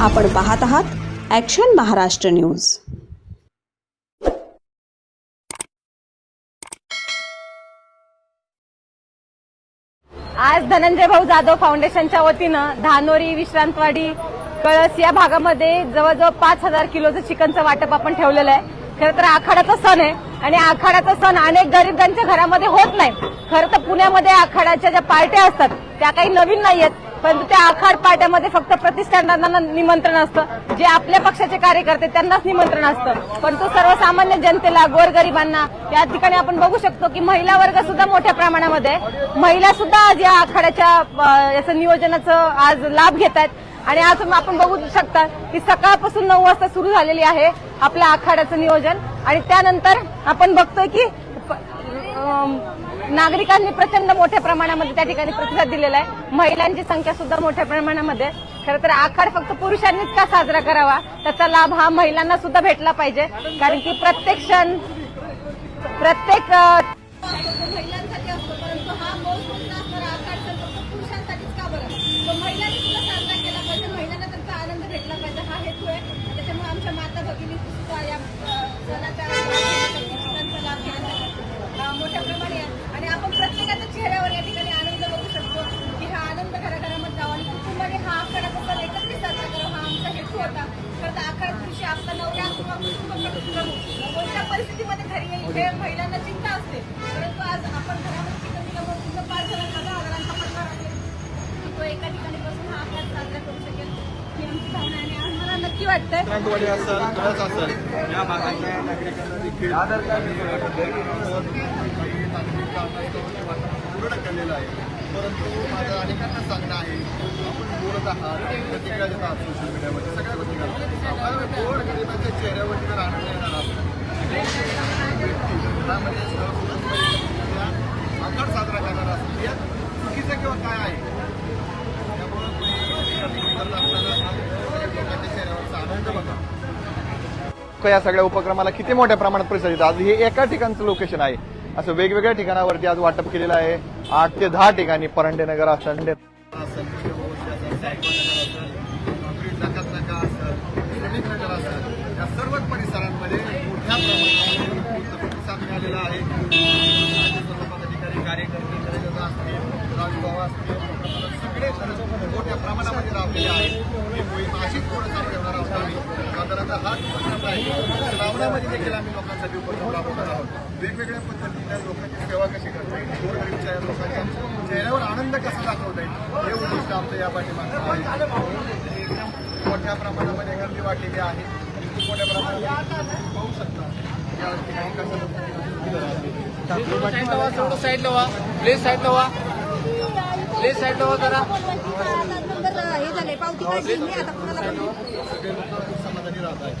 आपण पाहत आहात ॲक्शन महाराष्ट्र न्यूज आज धनंजय भाऊ जाधव फाउंडेशनच्या वतीनं धानोरी विश्रांतवाडी कळस या भागामध्ये जवळजवळ पाच हजार किलोचं चिकनचं वाटप आपण ठेवलेलं आहे. खरं तर आखाड्याचा सण आहे आणि आखाड्याचा सण अनेक गरिबांच्या घरामध्ये होत नाही. खरं तर पुण्यामध्ये आखाड्याच्या ज्या पार्ट्या असतात त्या काही नवीन नाहीयेत परंतु त्या आखाड पार्ट्यामध्ये फक्त प्रतिष्ठानांना निमंत्रण असतं. जे आपल्या पक्षाचे कार्यकर्ते त्यांनाच निमंत्रण असतं. परंतु सर्वसामान्य जनतेला गोरगरिबांना या ठिकाणी आपण बघू शकतो की महिला वर्ग सुद्धा मोठ्या प्रमाणामध्ये महिला सुद्धा आज या आखाड्याच्या याचं नियोजनाचं आज लाभ घेत आहेत. आणि आज आपण बघू शकता की सकाळपासून नऊ वाजता सुरू झालेली आहे आपल्या आखाड्याचं नियोजन. आणि त्यानंतर आपण बघतोय की नागरिकांनी प्रचंड मोठ्या प्रमाणामध्ये त्या ठिकाणी प्रतिसाद दिलेला आहे. महिलांची संख्या सुद्धा मोठ्या प्रमाणामध्ये खरं तर आखाड फक्त पुरुषांनीच का साजरा करावा? त्याचा लाभ हा महिलांना सुद्धा भेटला पाहिजे. कारण की प्रत्येक क्षण प्रत्येक अ, महिलांसाठी असतो परंतु हा मौज म्हणून असणारा आखाड सण फक्त पुरुषांसाठीच का बरं तो महिलांनी सुद्धा साजरा केला पाहिजे महिलांना त्यांचा आनंद भेटला पाहिजे हा हेतू आहे त्याच्यामुळे आमच्या माता भगिनी सुद्धा या अ, सणाच्या चिकनचा लाभ घेण्यासाठी अ, मोठ्या प्रमाणे आहे आणि आपण प्रत्येकाच्या चेहऱ्यावर या ठिकाणी आनंद बघू शकतो की हा आनंद घराघरामध्ये जावा आणि कुटुंबाने हा आखाड्याचा सण एकत्रित साजरा करावा हा आमचा हेतू होता खरं तर आखाड दिवशी आपला नवरा किंवा कोणत्या परिस्थितीमध्ये घरी येईल हे महिलांना चिंता असते परंतु आज आपण घरामध्ये पूर्ण पाच हजारांचा पगार आहे तो एका ठिकाणी बसून हा साजरा करू शकेल ही आमची भावना आणि आम्हाला नक्की वाटतंय या भागातल्या नागरिकांना देखील पूर्ण केलेलं आहे परंतु माझं अनेकांना सांगणं आहे आपण बोलत आहात प्रतिक्रिया देत आहात सोशल मीडियामध्ये सगळ्या गोष्टी करतात गोड गरिबाच्या चेहऱ्यावरती जर आनंद येणार असेल व्यक्ती त्यामध्ये सहकुटुंबी या साजरा करणार असेल यात चुकीचं किंवा काय आहे? त्यामुळं लोकांच्या चेहऱ्यावरचा आनंद बघा. या सगळ्या उपक्रमाला किती मोठ्या प्रमाणात प्रतिसाद येतो आज हे एका ठिकाणचं लोकेशन आहे. असं वेगवेगळ्या ठिकाणावरती आज वाटप केलेलं आहे. आठ ते दहा ठिकाणी परांडेनगर असेल नगर सर्वच परिसरांमध्ये मोठ्या प्रमाणात प्रतिसाद मिळालेला आहे सर्व पदाधिकारी कार्यकर्ते कार्यकर्ता असतील राजभाव असतील सगळे मोठ्या प्रमाणामध्ये राबलेले आहेत ही मोहीम अशीच पुढे चालू ठेवणार आहोत आम्ही साधारणतः हा उपक्रम आहे देखील आम्ही लोकांसाठी उपक्रम राबवणार आहोत. वेगवेगळ्या आमचं या पाठीमागचं आहे. एकदम मोठ्या प्रमाणामध्ये गर्दी वाढलेली आहे. खूप मोठ्या प्रमाणात पाहू शकता. या ठिकाणी कसं साईड लावा थोडं साईड लावा प्लीज़ साईड लावा प्लीज़ साईड लावा जरा. हे झाले पावती काढली मी आता कुणाला सगळे लोक समाधानी राहत आहेत